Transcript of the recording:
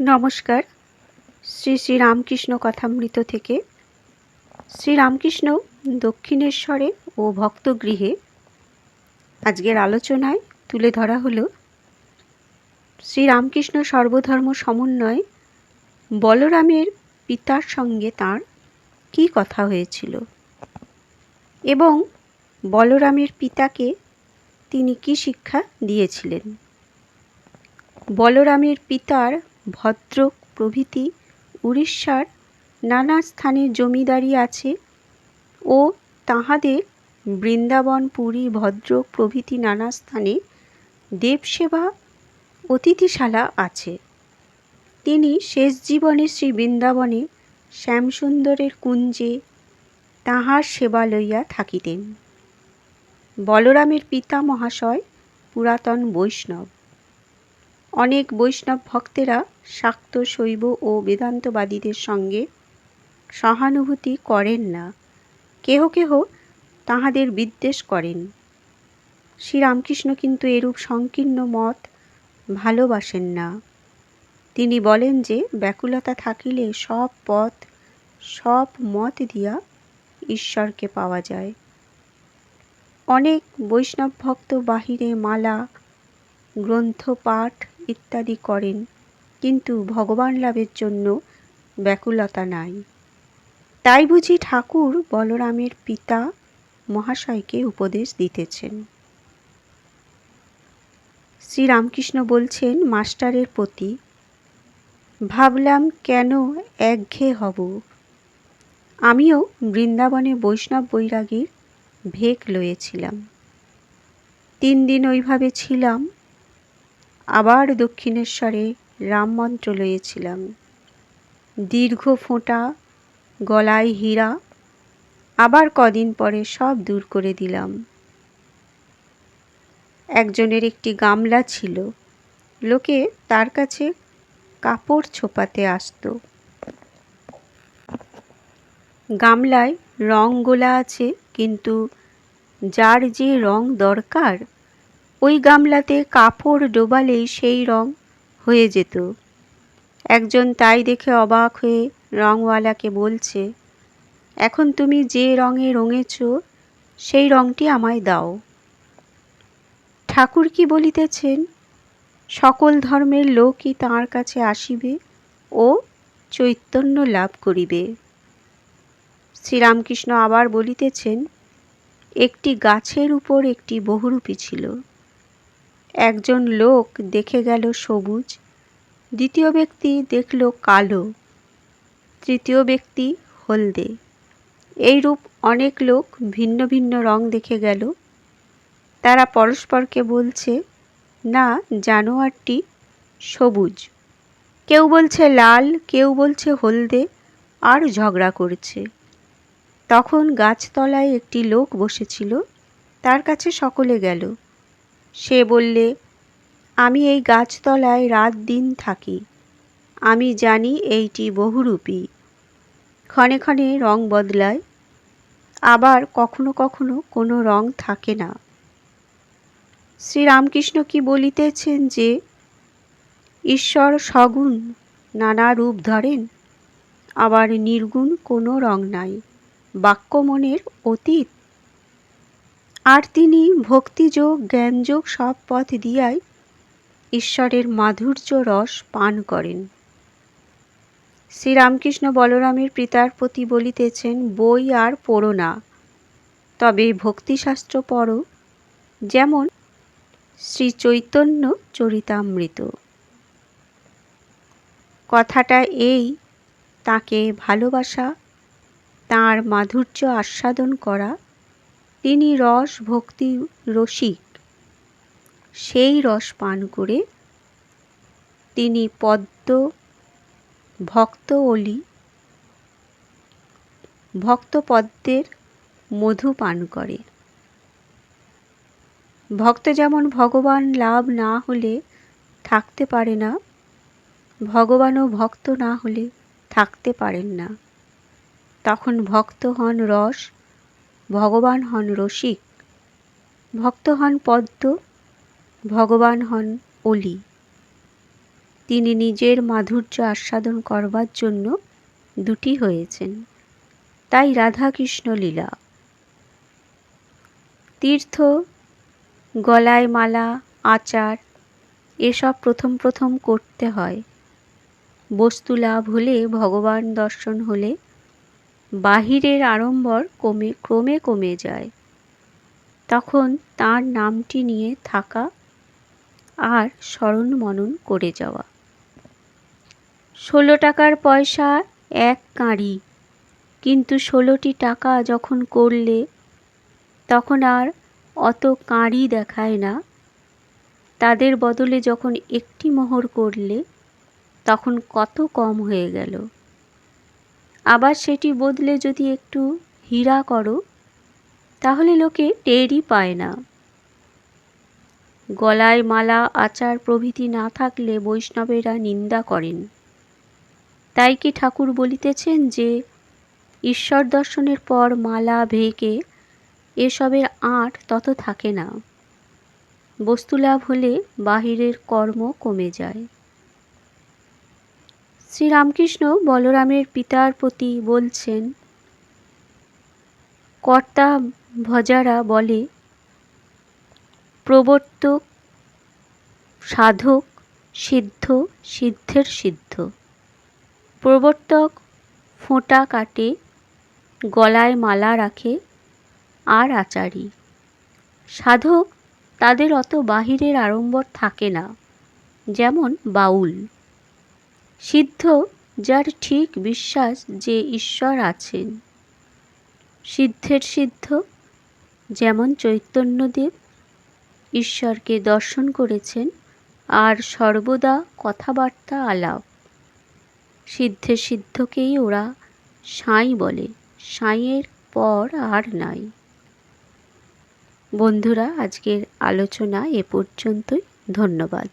নমস্কার। শ্রী শ্রী রামকৃষ্ণ কথামৃত থেকে। শ্রী রামকৃষ্ণ দক্ষিণেশ্বরে ও ভক্তগৃহে আজকের আলোচনায় তুলে ধরা হলো শ্রীরামকৃষ্ণ সর্বধর্ম সমন্বয় বলরামের পিতার সঙ্গে তার কি কথা হয়েছিল এবং বলরামের পিতাকে তিনি কি শিক্ষা দিয়েছিলেন। বলরামের পিতার ভদ্রক প্রভৃতি উড়িষ্যার নানা স্থানে জমিদারি আছে ও তাহাদের বৃন্দাবন পুরী ভদ্রক প্রভৃতি নানা স্থানে দেবসেবা অতিথিশালা আছে। তিনি শেষ জীবনে শ্রী বৃন্দাবনে শ্যামসুন্দরের কুঞ্জে তাহার সেবা লইয়া থাকিতেন। বলরামের পিতা মহাশয় পুরাতন বৈষ্ণব। অনেক বৈষ্ণব ভক্তেরা শাক্ত, শৈব ও বেদান্তবাদীদের সঙ্গে সহানুভূতি করেন না। কেহ কেহ তাহাদের বিদ্বেষ করেন। শ্রীরামকৃষ্ণ কিন্তু এরূপ সংকীর্ণ মত ভালোবাসেন না। তিনি বলেন যে, ব্যাকুলতা থাকিলে সব পথ, সব মত দিয়া ঈশ্বরকে পাওয়া যায়। অনেক বৈষ্ণব ভক্ত বাহিরে মালা গ্রন্থ পাঠ ইত্যাদি করেন, কিন্তু ভগবান লাভের জন্য ব্যাকুলতা নাই। তাই বুঝি ঠাকুর বলরামের পিতা মহাশয়কে উপদেশ দিতেছেন। শ্রীরামকৃষ্ণ বলছেন, মাস্টারের প্রতি ভাবলাম কেন একঘেয়ে হব। আমিও বৃন্দাবনে বৈষ্ণব বৈরাগীর ভেক লয়েছিলাম। তিন দিন ওইভাবে ছিলাম আবার দক্ষিণেশ্বরে রামমন্ত্র লয়েছিলাম দীর্ঘ ফোঁটা, গলায় হীরা, আবার কদিন পরে সব দূর করে দিলাম। একজনের একটি গামলা ছিল, লোকে তার কাছে কাপড় ছোপাতে আসত। গামলায় রং গোলা আছে, কিন্তু যার যে রং দরকার ওই গামলাতে কাপড় ডোবালেই সেই রং হয়ে যেত। একজন তাই দেখে অবাক হয়ে রংওয়ালাকে বলছে, এখন তুমি যে রঙে রঙেছ, সেই রংটি আমায় দাও। ঠাকুর কি বলিতেছেন? সকল ধর্মের লোকই তাঁর কাছে আসিবে ও চৈতন্য লাভ করিবে। শ্রীরামকৃষ্ণ আবার বলিতেছেন, একটি গাছের উপর একটি বহুরূপী ছিল। একজন লোক দেখে গেল সবুজ, দ্বিতীয় ব্যক্তি দেখল কালো, তৃতীয় ব্যক্তি হলদে। এইরূপ অনেক লোক ভিন্ন ভিন্ন রং দেখে গেল। তারা পরস্পরকে বলছে, না, জানোয়ারটি সবুজ। কেউ বলছে লাল, কেউ বলছে হলদে, আর ঝগড়া করছে। তখন গাছতলায় একটি লোক বসেছিল, তার কাছে সকলে গেল। সে বললে, আমি এই গাছতলায় রাত দিন থাকি। আমি জানি এইটি বহুরূপী। ক্ষণে ক্ষণে রং বদলায়। আবার কখনো কখনো কোনো রং থাকে না। শ্রীরামকৃষ্ণ কি বলিতেছেন যে, ঈশ্বর সগুণ নানা রূপ ধরেন, আবার নির্গুণ কোনো রং নাই। বাক্য মনের অতীত আর তিনি ভক্তিযোগ, জ্ঞানযোগ সব পথ দিয়াই ঈশ্বরের মাধুর্য রস পান করেন। শ্রীরামকৃষ্ণ বলরামের পিতার প্রতি বলিতেছেন, বই আর পড়ো না। তবে ভক্তিশাস্ত্র পড়ো, যেমন শ্রী চৈতন্য চরিতামৃত। কথাটা এই, তাকে ভালোবাসা, তার মাধুর্য আস্বাদন করা তিনি রস ভক্তি রসিক। সেই রস পান করে তিনি পদ্ম ভক্ত অলি, ভক্ত পদ্মের মধু পান করে। ভক্ত যেমন ভগবান লাভ না হলে থাকতে পারে না, ভগবানও ভক্ত না হলে থাকতে পারেন না। তখন ভক্ত হন রস ভগবান হন রসিক। ভক্ত হন পদ্ম, ভগবান হন অলি। তিনি নিজের মাধুর্য আস্বাদন করবার জন্য দুটি হয়েছেন, তাই রাধাকৃষ্ণ লীলা। তীর্থ গলায় মালা আচার, এসব প্রথম প্রথম করতে হয়। বস্তু লাভ হলে, ভগবান দর্শন হলে বাহিরের আড়ম্বর কমে, ক্রমে কমে যায়। তখন তার নামটি নিয়ে থাকা আর স্মরণ মনন করে যাওয়া। ষোলো টাকার পয়সা এক কাঁড়ি। কিন্তু ষোলোটি টাকা যখন করলে, তখন আর অত কাঁড়ি দেখায় না। তাদের বদলে যখন একটি মোহর করলে, তখন কত কম হয়ে গেল। আবার সেটি বদলে যদি একটু হীরা করো, তাহলে লোকে টেরই পায় না। গলায় মালা, আচার প্রভৃতি না থাকলে বৈষ্ণবেরা নিন্দা করেন। তাই কি ঠাকুর বলিতেছেন যে, ঈশ্বর দর্শনের পর মালা ভেকে এসবের আঁট তত থাকে না। বস্তুলাভ হলে বাহিরের কর্ম কমে যায়। শ্রীরামকৃষ্ণ বলরামের পিতার প্রতি বলছেন, কর্তা ভজারা বলে, প্রবর্তক, সাধক, সিদ্ধ, সিদ্ধের সিদ্ধ। প্রবর্তক, ফোঁটা কাটে, গলায় মালা রাখে, আর আচারী। সাধক, তাদের অত বাহিরের আড়ম্বর থাকে না, যেমন বাউল। সিদ্ধ, যার ঠিক বিশ্বাস যে ঈশ্বর আছেন। সিদ্ধের সিদ্ধ, যেমন চৈতন্যদেব ঈশ্বরকে দর্শন করেছেন, আর সর্বদা কথাবার্তা আলাপ। সিদ্ধে সিদ্ধকেই ওরা সাঁই বলে। সাঁইয়ের পর আর নাই। বন্ধুরা, আজকের আলোচনা এ পর্যন্তই। ধন্যবাদ।